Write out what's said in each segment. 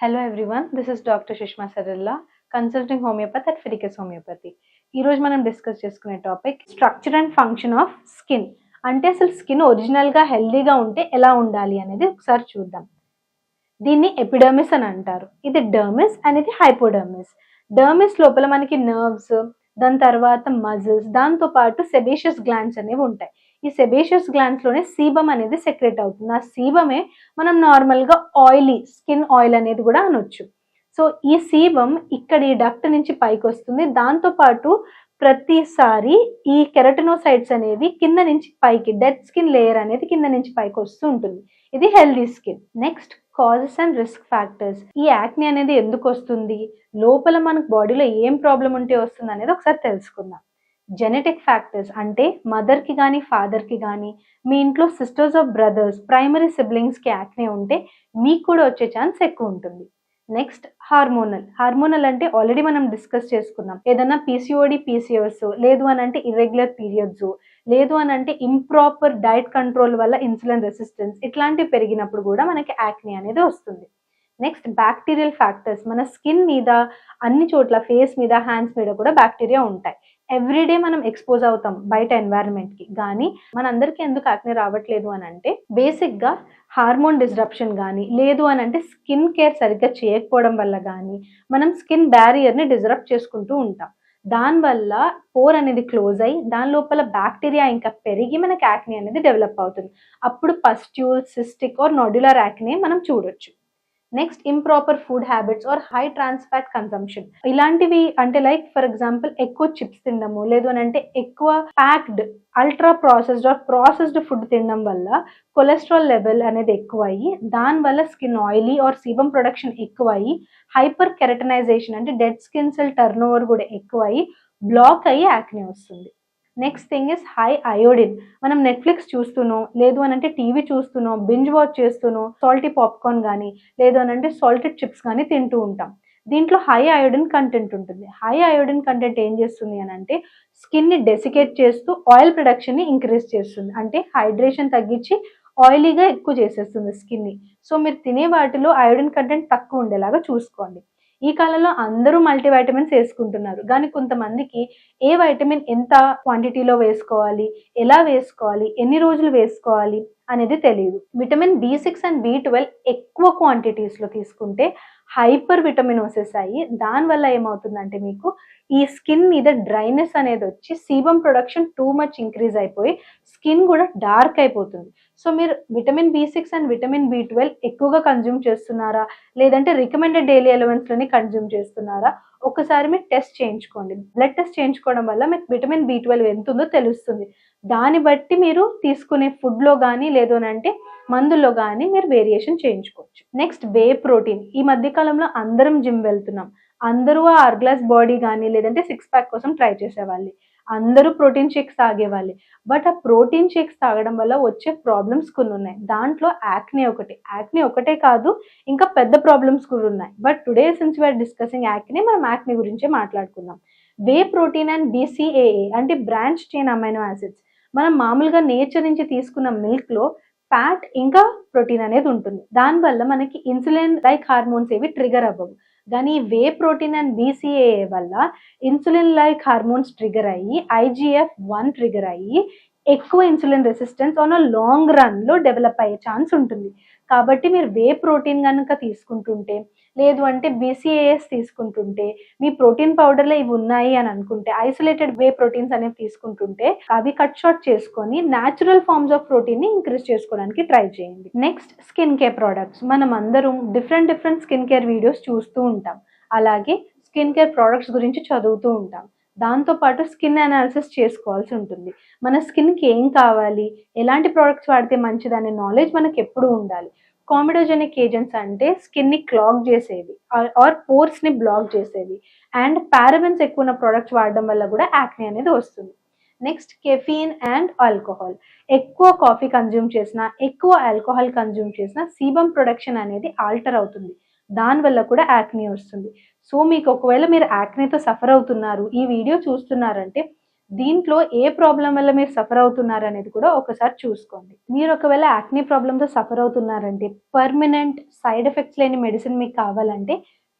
Hello everyone this is doctor Sushma Saralla consulting homeopathy at ఫిరికస్ homeopathy ఈరోజు మనం discuss చేసుకునే topic structure and function of skin అంటే అసలు skin ఒరిజినల్గా హెల్దీగా ఉంటే ఎలా ఉండాలి అనేది ఒకసారి చూద్దాం. దీన్ని ఎపిడర్మిస్ అని అంటారు. ఇది డర్మిస్ అనేది హైపోడర్మిస్ డర్మిస్ లోపల మనకి నర్వ్స్ దాని తర్వాత మజిల్స్ దాంతో పాటు సెబేషియస్ గ్లాండ్స్ అనేవి ఉంటాయి. ఈ సెబేషియస్ గ్లాండ్స్లోనే సీబమ్ అనేది సెక్రెట్ అవుతుంది. ఆ సీబమే మనం నార్మల్గా ఆయిలీ స్కిన్ ఆయిల్ అనేది కూడా అనొచ్చు. సో ఈ సీబం ఇక్కడ ఈ డక్ట్ నుంచి పైకి వస్తుంది. దాంతో పాటు ప్రతిసారి ఈ కెరటినోసైడ్స్ అనేవి కింద నుంచి పైకి డెడ్ స్కిన్ లేయర్ అనేది కింద నుంచి పైకి వస్తూ ఉంటుంది. ఇది healthy skin next causes and risk factors ఈ యాక్ని అనేది ఎందుకు వస్తుంది? లోపల మనకు బాడీలో ఏం ప్రాబ్లం ఉంటే వస్తుంది అనేది ఒకసారి తెలుసుకుందాం. జెనెటిక్ ఫ్యాక్టర్స్ అంటే మదర్కి కానీ ఫాదర్కి కానీ మీ ఇంట్లో సిస్టర్స్ ఆఫ్ బ్రదర్స్ ప్రైమరీ సిబ్లింగ్స్కి యాక్నే ఉంటే మీకు కూడా వచ్చే ఛాన్స్ ఎక్కువ ఉంటుంది. నెక్స్ట్ హార్మోనల్ హార్మోనల్ అంటే ఆల్రెడీ మనం డిస్కస్ చేసుకున్నాం. ఏదైనా పీసీఓడి పీసీఓస్ లేదు అని అంటే ఇర్రెగ్యులర్ పీరియడ్స్ లేదు అని అంటే ఇంప్రాపర్ డైట్ కంట్రోల్ వల్ల ఇన్సులిన్ రెసిస్టెన్స్ ఇట్లాంటివి పెరిగినప్పుడు కూడా మనకి యాక్ని అనేది వస్తుంది. నెక్స్ట్ బ్యాక్టీరియల్ ఫ్యాక్టర్స్ మన స్కిన్ మీద అన్ని చోట్ల ఫేస్ మీద హ్యాండ్స్ మీద కూడా బ్యాక్టీరియా ఉంటాయి. ఎవ్రీడే మనం ఎక్స్పోజ్ అవుతాం బయట ఎన్వైరన్మెంట్కి. కానీ మనందరికీ ఎందుకు యాక్నే రావట్లేదు అని అంటే బేసిక్గా హార్మోన్ డిస్రప్షన్ కానీ లేదు అని అంటే స్కిన్ కేర్ సరిగ్గా చేయకపోవడం వల్ల కానీ మనం స్కిన్ బ్యారియర్ని డిజరప్ట్ చేసుకుంటూ ఉంటాం. దానివల్ల పోర్ అనేది క్లోజ్ అయ్యి దాని లోపల బ్యాక్టీరియా ఇంకా పెరిగి మనకి యాక్ని అనేది డెవలప్ అవుతుంది. అప్పుడు pustule cystic or nodular acne మనం చూడొచ్చు. Next improper food habits or high trans fat consumption ఇలాంటివి అంటే లైక్ ఫర్ ఎగ్జాంపుల్ ఎక్కువ చిప్స్ తినడము లేదు అని అంటే ఎక్కువ packed ultra processed or processed food తినడం వల్ల కొలెస్ట్రాల్ లెవెల్ అనేది ఎక్కువ అయ్యి దానివల్ల skin oily or sebum production ఎక్కువ అయ్యి హైపర్ కెరటనైజేషన్ అంటే dead skin cell turn over కూడా ఎక్కువ అయ్యి బ్లాక్ అయ్యి యాక్నే వస్తుంది. Next thing is high iodine మనం నెట్ఫ్లిక్స్ చూస్తున్నాం లేదు అని అంటే టీవీ చూస్తున్నాం బింజ్ వాచ్ చేస్తున్నాం సాల్టీ పాప్కార్న్ కానీ లేదు అని అంటే సాల్టెడ్ చిప్స్ కానీ తింటూ ఉంటాం. దీంట్లో హై అయోడిన్ కంటెంట్ ఉంటుంది. హై అయోడిన్ కంటెంట్ ఏం చేస్తుంది అని అంటే స్కిన్ని డెసికేట్ చేస్తూ ఆయిల్ ప్రొడక్షన్ని ఇంక్రీజ్ చేస్తుంది. అంటే హైడ్రేషన్ తగ్గించి ఆయిలీగా ఎక్కువ చేసేస్తుంది స్కిన్ని సో మీరు తినే వాటిలో అయోడిన్ కంటెంట్ తక్కువ ఉండేలాగా చూసుకోండి. ఈ కాలంలో అందరూ మల్టీవైటమిన్స్ వేసుకుంటున్నారు. కానీ కొంతమందికి ఏ వైటమిన్ ఎంత క్వాంటిటీలో వేసుకోవాలి ఎలా వేసుకోవాలి ఎన్ని రోజులు వేసుకోవాలి అనేది తెలియదు vitamin B six and B twelve ఎక్కువ క్వాంటిటీస్లో తీసుకుంటే హైపర్ విటమిన్ వచ్చేసాయి దానివల్ల ఏమవుతుందంటే మీకు ఈ స్కిన్ మీద డ్రైనెస్ అనేది వచ్చి sebum production too much increase అయిపోయి స్కిన్ కూడా డార్క్ అయిపోతుంది. సో మీరు vitamin B six and vitamin B twelve ఎక్కువగా కన్జ్యూమ్ చేస్తున్నారా? లేదంటే రికమెండెడ్ డైలీ ఎలవెన్స్లోనే కన్జ్యూమ్ చేస్తున్నారా? ఒకసారి మీరు టెస్ట్ చేయించుకోండి. బ్లడ్ టెస్ట్ చేయించుకోవడం వల్ల మీకు విటమిన్ బి ట్వెల్వ్ ఎంత ఉందో తెలుస్తుంది. దాన్ని బట్టి మీరు తీసుకునే ఫుడ్లో కానీ లేదు అని అంటే మందుల్లో కానీ మీరు వేరియేషన్ చేయించుకోవచ్చు. Next whey protein. ఈ మధ్య కాలంలో అందరం జిమ్ వెళ్తున్నాం. అందరూ ఆ అర్గ్లాస్ బాడీ కానీ లేదంటే సిక్స్ ప్యాక్ కోసం ట్రై చేసేవాళ్ళు. అందరూ ప్రోటీన్ షేక్స్ తాగేవాళ్ళు. బట్ ఆ ప్రోటీన్ షేక్స్ తాగడం వల్ల వచ్చే ప్రాబ్లమ్స్ కొన్ని ఉన్నాయి. దాంట్లో యాక్నే ఒకటి. యాక్నే ఒకటే కాదు ఇంకా పెద్ద ప్రాబ్లమ్స్ కూడా ఉన్నాయి. But today since we are discussing acne మనం యాక్నే గురించే మాట్లాడుకుందాం. వే ప్రోటీన్ అండ్ బీసీఏఏ అంటే బ్రాంచ్ చైన్ అమైనో యాసిడ్స్. మనం మామూలుగా నేచర్ నుంచి తీసుకున్న మిల్క్లో ఫ్యాట్ ఇంకా ప్రోటీన్ అనేది ఉంటుంది. దానివల్ల మనకి ఇన్సులిన్ లైక్ హార్మోన్స్ ఏవి ట్రిగర్ అవ్వవు. కానీ వే ప్రోటీన్ అండ్ బీసీఏ వల్ల ఇన్సులిన్ లైక్ హార్మోన్స్ ట్రిగర్ అయ్యి ఐజీఎఫ్ వన్ ట్రిగర్ అయ్యి ఎక్కువ insulin resistance on a long రన్లో డెవలప్ అయ్యే ఛాన్స్ ఉంటుంది. కాబట్టి మీరు వే ప్రోటీన్ కనుక తీసుకుంటుంటే లేదు అంటే బీసీఏఎస్ తీసుకుంటుంటే మీ ప్రోటీన్ పౌడర్లో ఇవి ఉన్నాయి అని అనుకుంటే ఐసోలేటెడ్ వే ప్రోటీన్స్ అనేవి తీసుకుంటుంటే అవి కట్ షార్ట్ చేసుకొని న్యాచురల్ ఫార్మ్స్ ఆఫ్ ప్రోటీన్ని ఇంక్రీజ్ చేసుకోవడానికి ట్రై చేయండి. Next skin care products. మనం అందరం different different skin care videos చూస్తూ ఉంటాం. అలాగే స్కిన్ కేర్ ప్రోడక్ట్స్ గురించి చదువుతూ ఉంటాం. దాంతోపాటు స్కిన్ అనాలిసిస్ చేసుకోవాల్సి ఉంటుంది. మన స్కిన్కి ఏం కావాలి? ఎలాంటి ప్రోడక్ట్స్ వాడితే మంచిదనే నాలెడ్జ్ మనకు ఎప్పుడూ ఉండాలి. కామిడోజెనిక్ ఏజెంట్స్ అంటే స్కిన్ని క్లాగ్ చేసేవి ఆర్ పోర్స్ని బ్లాక్ చేసేవి. అండ్ పారబెన్స్ ఎక్కువ ఉన్న ప్రోడక్ట్స్ వాడడం వల్ల కూడా యాక్ని అనేది వస్తుంది. నెక్స్ట్ కెఫీన్ అండ్ ఆల్కహాల్ ఎక్కువ కాఫీ కన్జ్యూమ్ చేసినా ఎక్కువ ఆల్కహాల్ కన్జ్యూమ్ చేసినా సీబం ప్రొడక్షన్ అనేది ఆల్టర్ అవుతుంది. దానివల్ల కూడా యాక్నీ వస్తుంది. సో మీకు ఒకవేళ మీరు యాక్నీతో సఫర్ అవుతున్నారు ఈ వీడియో చూస్తున్నారంటే దీంట్లో ఏ ప్రాబ్లం వల్ల మీరు సఫర్ అవుతున్నారు అనేది కూడా ఒకసారి చూసుకోండి. మీరు ఒకవేళ యాక్నీ ప్రాబ్లంతో సఫర్ అవుతున్నారంటే పర్మనెంట్ సైడ్ ఎఫెక్ట్స్ లేని మెడిసిన్ మీకు కావాలంటే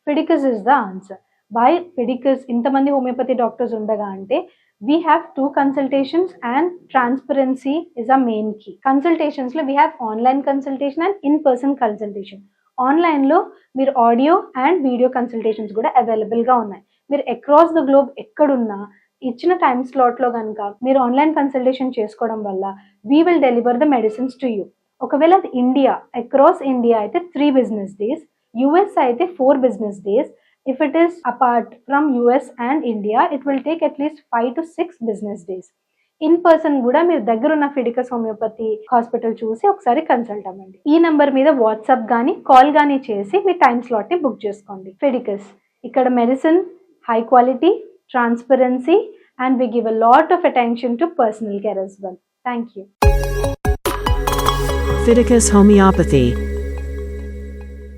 Fidicus is the answer by Fidicus ఇంతమంది హోమియోపతి డాక్టర్స్ ఉండగా అంటే we have two consultations and transparency is a main key కన్సల్టేషన్స్లో we have online consultation and in person consultation ఆన్లైన్లో మీరు audio and video consultations కూడా అవైలబుల్గా ఉన్నాయి. మీరు అక్రాస్ ద గ్లోబ్ ఎక్కడున్నా ఇచ్చిన టైం స్లాట్లో కనుక మీరు ఆన్లైన్ కన్సల్టేషన్ చేసుకోవడం వల్ల we will deliver the medicines to you ఒకవేళ అది ఇండియా అక్రాస్ ఇండియా అయితే త్రీ బిజినెస్ డేస్ యుఎస్ అయితే four business days if it is apart from US and India it will take at least five to six business days in person కూడా మీరు దగ్గర ఉన్న Fidicus homeopathy hospital చూసి ఒకసారి consult అవ్వండి. ఈ number మీద వాట్సాప్ గానీ కాల్ గానీ చేసి మీ టైం స్లాట్ని బుక్ చేసుకోండి. ఫిడికస్ ఇక్కడ medicine high quality transparency and we give a lot of attention to personal care as well. Thank you. Fidicus homeopathy